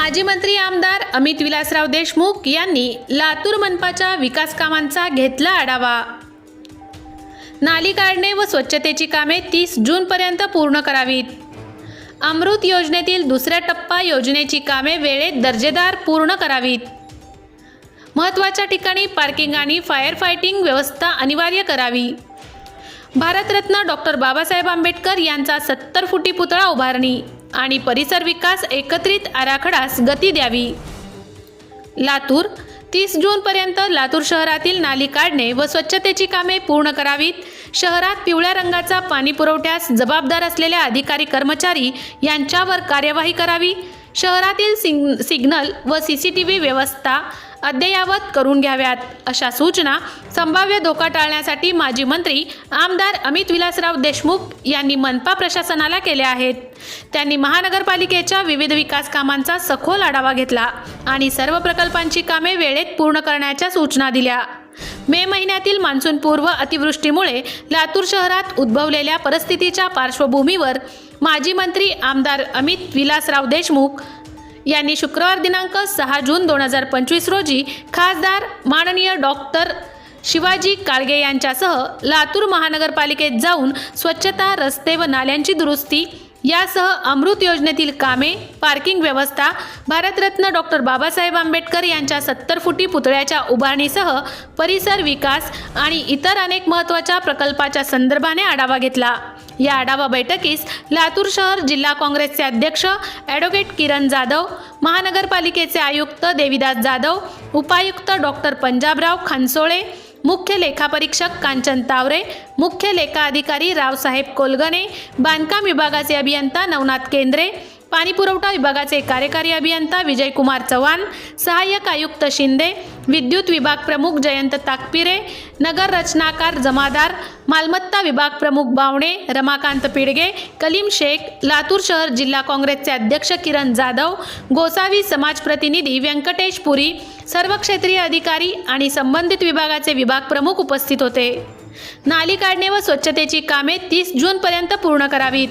माजी मंत्री आमदार अमित विलासराव देशमुख यांनी लातूर मनपाच्या विकास कामांचा घेतला आढावा. नाली काढणे व स्वच्छतेची कामे तीस जूनपर्यंत पूर्ण करावीत. अमृत योजनेतील दुसऱ्या टप्पा योजनेची कामे वेळेत दर्जेदार पूर्ण करावीत. महत्त्वाच्या ठिकाणी पार्किंग आणि फायर फायटिंग व्यवस्था अनिवार्य करावी. भारतरत्न डॉक्टर बाबासाहेब आंबेडकर यांचा सत्तर फुटी पुतळा उभारणी. आणि परिसर विकास एकत्रित आराखडास गती द्यावी. लातूर तीस जूनपर्यंत लातूर शहरातील नाली काढणे व स्वच्छतेची कामे पूर्ण करावीत. शहरात पिवळ्या रंगाचा पाणी पुरवठ्यास जबाबदार असलेल्या अधिकारी कर्मचारी यांच्यावर कार्यवाही करावी. शहरातील सिग सिग्नल व सी सी टी व्ही व्यवस्था अद्ययावत करून घ्याव्यात अशा सूचना संभाव्य धोका टाळण्यासाठी माजी मंत्री आमदार अमित विलासराव देशमुख यांनी मनपा प्रशासनाला केल्या आहेत. त्यांनी महानगरपालिकेच्या विविध विकास कामांचा सखोल आढावा घेतला आणि सर्व प्रकल्पांची कामे वेळेत पूर्ण करण्याच्या सूचना दिल्या. मे महिन्यातील मान्सूनपूर्व अतिवृष्टीमुळे लातूर शहरात उद्भवलेल्या परिस्थितीच्या पार्श्वभूमीवर माजी मंत्री आमदार अमित विलासराव देशमुख यांनी शुक्रवार दिनांक सहा जून दोन हजार पंचवीस रोजी खासदार माननीय डॉक्टर शिवाजी काळगे यांच्यासह लातूर महानगरपालिकेत जाऊन स्वच्छता रस्ते व नाल्यांची दुरुस्ती यासह अमृत योजनेतील कामे पार्किंग व्यवस्था भारतरत्न डॉक्टर बाबासाहेब आंबेडकर यांच्या सत्तर फुटी पुतळ्याच्या उभारणीसह परिसर विकास आणि इतर अनेक महत्त्वाच्या प्रकल्पाच्या संदर्भाने आढावा घेतला. या आढावा बैठकीस लातूर शहर जिल्हा काँग्रेसचे अध्यक्ष ॲडव्होकेट किरण जाधव महानगरपालिकेचे आयुक्त देविदास जाधव उपायुक्त डॉक्टर पंजाबराव खानसोळे मुख्य लेखापरीक्षक कांचन तावरे मुख्य लेखा अधिकारी रावसाहेब कोलगणे बांधकाम विभागाचे अभियंता नवनाथ केंद्रे पाणीपुरवठा विभागाचे कार्यकारी अभियंता विजयकुमार चव्हाण सहाय्यक आयुक्त शिंदे विद्युत विभाग प्रमुख जयंत ताकपिरे नगर रचनाकार जमादार मालमत्ता विभाग प्रमुख बावणे रमाकांत पिडगे कलीम शेख लातूर शहर जिल्हा काँग्रेसचे अध्यक्ष किरण जाधव गोसावी समाज प्रतिनिधी व्यंकटेश पुरी सर्व क्षेत्रीय अधिकारी आणि संबंधित विभागाचे विभाग प्रमुख उपस्थित होते. नाली काढणे व स्वच्छतेची कामे तीस जूनपर्यंत पूर्ण करावीत.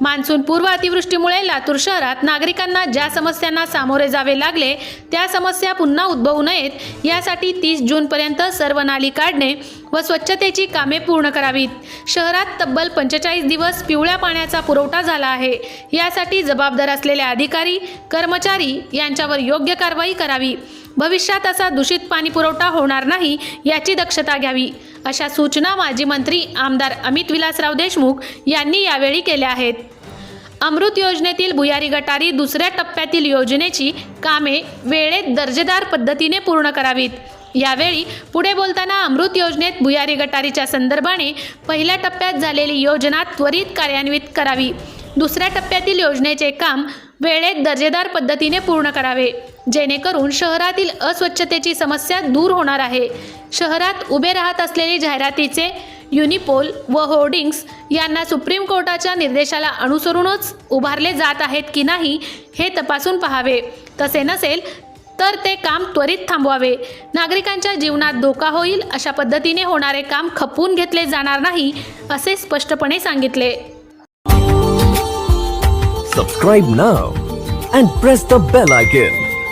मान्सून पूर्व अतिवृष्टीमुळे लातूर शहरात नागरिकांना ज्या समस्यांना सामोरे जावे लागले त्या समस्या पुन्हा उद्भवू नयेत यासाठी तीस जूनपर्यंत सर्व नाली काढणे व स्वच्छतेची कामे पूर्ण करावीत. शहरात तब्बल पंचेचाळीस दिवस पिवळ्या पाण्याचा पुरवठा झाला आहे. यासाठी जबाबदार असलेले अधिकारी कर्मचारी यांच्यावर योग्य कारवाई करावी. भविष्यात असा दूषित पाणी पुरवठा होणार नाही याची दक्षता घ्यावी. अशा सूचना माजी मंत्री आमदार अमित विलासराव देशमुख यांनी यावेळी केल्या आहेत. अमृत योजनेतील भुयारी गटारी दुसऱ्या टप्प्यातील योजनेची कामे वेळेत दर्जेदार पद्धतीने पूर्ण करावीत. यावेळी पुढे बोलताना अमृत योजनेत भुयारी गटारीच्या संदर्भाने पहिल्या टप्प्यात झालेली योजना त्वरित कार्यान्वित करावी. दुसऱ्या टप्प्यातील योजनेचे काम वेळेत दर्जेदार पद्धतीने पूर्ण करावे. जेणेकरून शहरातील अस्वच्छतेची समस्या दूर होणार आहे. शहरात उभे राहत असलेले जाहिरातीचे युनिपोल व होर्डिंग्स यांना सुप्रीम कोर्टाच्या निर्देशाला अनुसरूनच उभारले जात आहेत की नाही हे तपासून पाहावे. तसे नसेल तर ते काम त्वरित थांबवावे. नागरिकांच्या जीवनात धोका होईल अशा पद्धतीने होणारे काम खपवून घेतले जाणार नाही असे स्पष्टपणे सांगितले. Subscribe now and press the bell icon